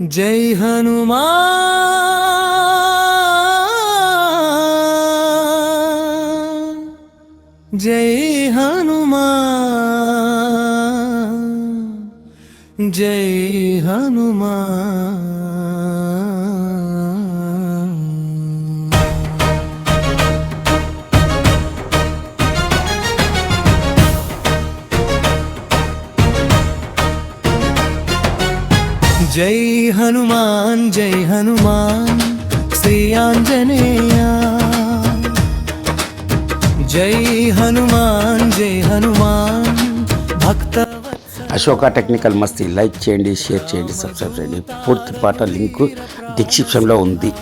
ஜெய் ஹனுமா ஜெய் ஹனுமா ஜெய் ஹனுமா జై హనుమాన్ జై హనుమాన్ శ్రీ ఆంజనేయ. జై హనుమాన్ జై హనుమాన్ భక్త అశోక టెక్నికల్ మస్తి లైక్ చేయండి షేర్ చేయండి సబ్స్క్రైబ్ చేయండి. పూర్తి పాట లింకు డిస్క్రిప్షన్లో ఉంది.